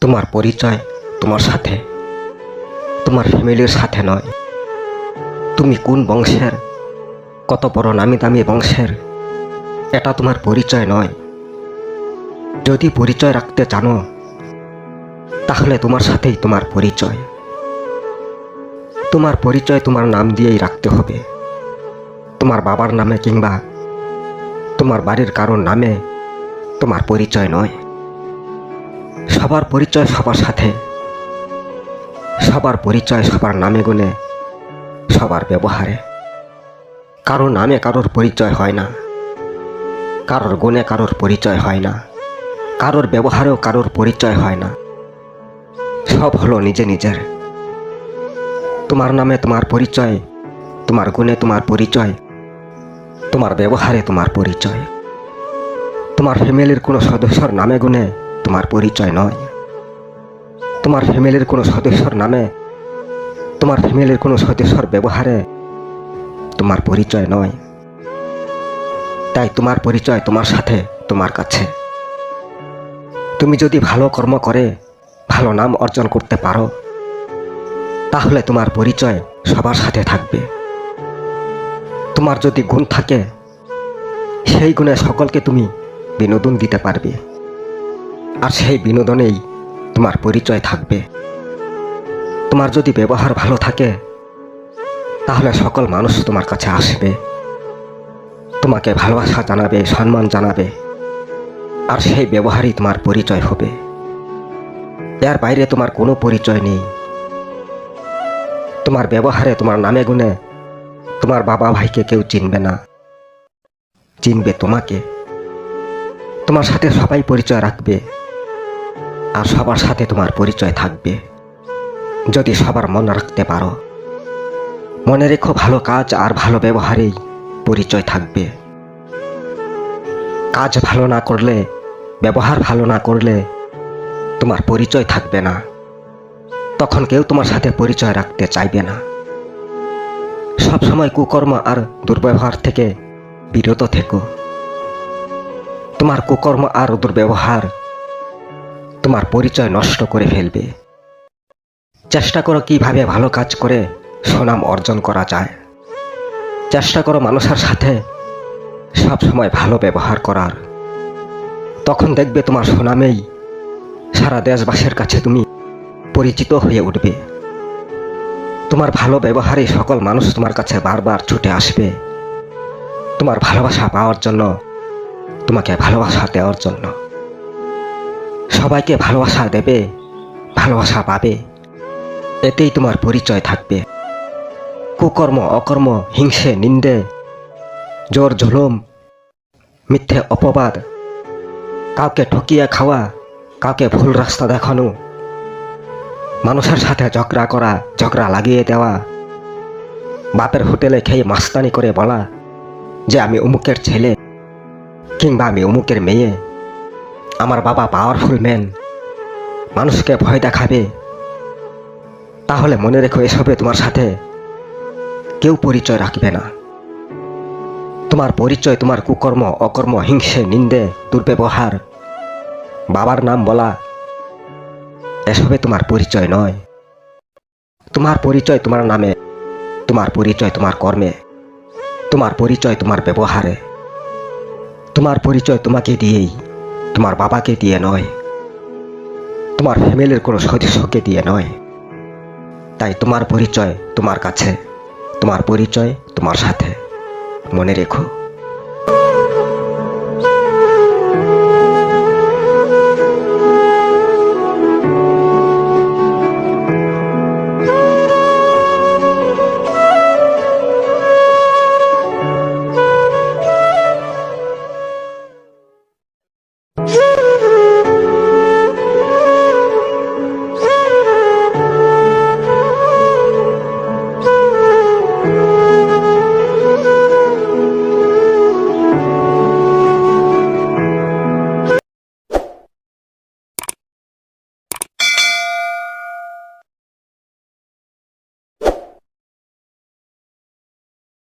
তোমার পরিচয় তোমার সাথে। তোমার ফ্যামিলির সাথে নয়। তুমি কোন বংশের? কত বড় নামি দামি বংশের? এটা তোমার পরিচয় নয়। যদি পরিচয় রাখতে জানো, তাহলে তোমার সাথেই তোমার পরিচয়। তোমার পরিচয় তোমার নাম দিয়েই রাখতে হবে। তোমার বাবার নামে কিংবা তোমার বাড়ির কারোর নামে তোমার পরিচয় নয়। সবার পরিচয় সবার সাথে। সবার পরিচয় সবার নামে গুণে, সবার ব্যবহারে। কারোর নামে কারোর পরিচয় হয় না। কারোর গুণে কারোর পরিচয় হয় না। কারোর ব্যবহারেও কারোর পরিচয় হয় না। সব হলো নিজে নিজের। তোমার নামে তোমার পরিচয়, তোমার গুণে তোমার পরিচয়, তোমার ব্যবহারে তোমার পরিচয়। তোমার ফ্যামিলির কোনো সদস্যর নামে গুণে তোমার পরিচয় নয়। তোমার ফ্যামিলির কোনো সদস্যর নামে, তোমার ফ্যামিলির কোনো সদস্যর ব্যবহারে তোমার পরিচয় নয়। তাই তোমার পরিচয় তোমার সাথে, তোমার কাছে। তুমি যদি ভালো কর্ম করে, ভালো নাম অর্জন করতে পারো, তাহলে তোমার পরিচয় সবার সাথে থাকবে। তোমার যদি গুণ থাকে, সেই গুণে সকলকে তুমি বিনোদন দিতে পারবে। আর সেই বিনোদনেই তোমার পরিচয় থাকবে। তোমার যদি ব্যবহার ভালো থাকে, তাহলে সকল মানুষ তোমার কাছে আসবে। তোমাকে ভালোবাসা জানাবে, সম্মান জানাবে, আর সেই ব্যবহারই তোমার পরিচয় হবে। এর বাইরে তোমার কোনো পরিচয় নেই। তোমার ব্যবহারে, তোমার নামে গুণে তোমার বাবা ভাইকে কেউ চিনবে না। চিনবে তোমাকে। তোমার সাথে সবাই পরিচয় রাখবে। আর সবার সাথে তোমার পরিচয় থাকবে। যদি সবার মনে রাখতে পারো। মনে রেখো ভালো কাজ আর ভালো ব্যবহারেই পরিচয় থাকবে। কাজ ভালো না করলে, ব্যবহার ভালো না করলে তোমার পরিচয় থাকবে না। তখন কেউ তোমার সাথে পরিচয় রাখতে চাইবে না। সব সময় কুকর্ম আর দুর্ব্যবহার থেকে বিরত থেকো। তোমার কুকর্ম আর দুর্ব্যবহার তোমার পরিচয় নষ্ট করে ফেলবে। চেষ্টা করো কীভাবে ভালো কাজ করে সুনাম অর্জন করা যায়। চেষ্টা করো মানুষের সাথে সব সময় ভালো ব্যবহার করার। তখন দেখবে তোমার সুনামেই সারা দেশবাসীর কাছে তুমি পরিচিত হয়ে উঠবে। তোমার ভালো ব্যবহারে সকল মানুষ তোমার কাছে বারবার ছুটে আসবে। তোমার ভালোবাসা পাওয়ার জন্য তোমাকে ভালোবাসা দেওয়ার জন্য। সবাইকে ভালোবাসা দেবে, ভালোবাসা পাবে। এতেই তোমার পরিচয় থাকবে। কুকর্ম, অকর্ম, হিংসে, নিন্দে, জোর ঝুলুম মিথ্যে অপবাদ, কাউকে ঠকিয়ে খাওয়া, কাউকে ভুল রাস্তা দেখানো, মানুষের সাথে ঝগড়া করা, ঝগড়া লাগিয়ে দেওয়া, বাপের হোটেলে খেয়ে মাস্তানি করে বলা, যে আমি অমুকের ছেলে কিংবা আমি অমুকের মেয়ে। আমার বাবা পাওয়ারফুল ম্যান মানুষকে ভয় দেখাবে। তাহলে মনে রেখো এসবে তোমার সাথে কেউ পরিচয় রাখবে না। তোমার পরিচয়, তোমার কুকর্ম, অকর্ম, হিংসে, নিন্দে, দুর্ব্যবহার, বাবার নাম বলা, এসবে তোমার পরিচয় নয়। তোমার পরিচয় তোমার নামে, তোমার পরিচয় তোমার কর্মে, তোমার পরিচয় তোমার ব্যবহারে। তোমার পরিচয় তোমাকে দিয়েই তোমার বাবাকে দিয়ে নয়। তোমার ফ্যামিলির কোনো সদস্যকে দিয়ে নয়। তাই তোমার পরিচয় তোমার কাছে, তোমার পরিচয় তোমার সাথে। মনে রেখো।